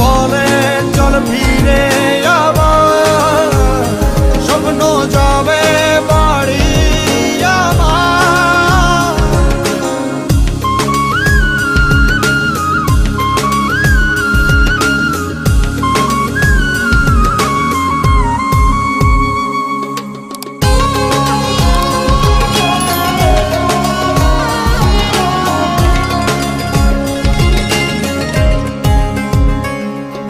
বলে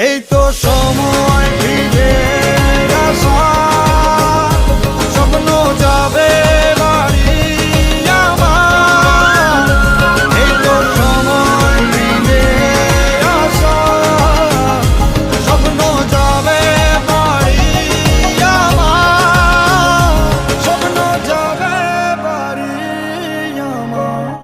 এই তো সময়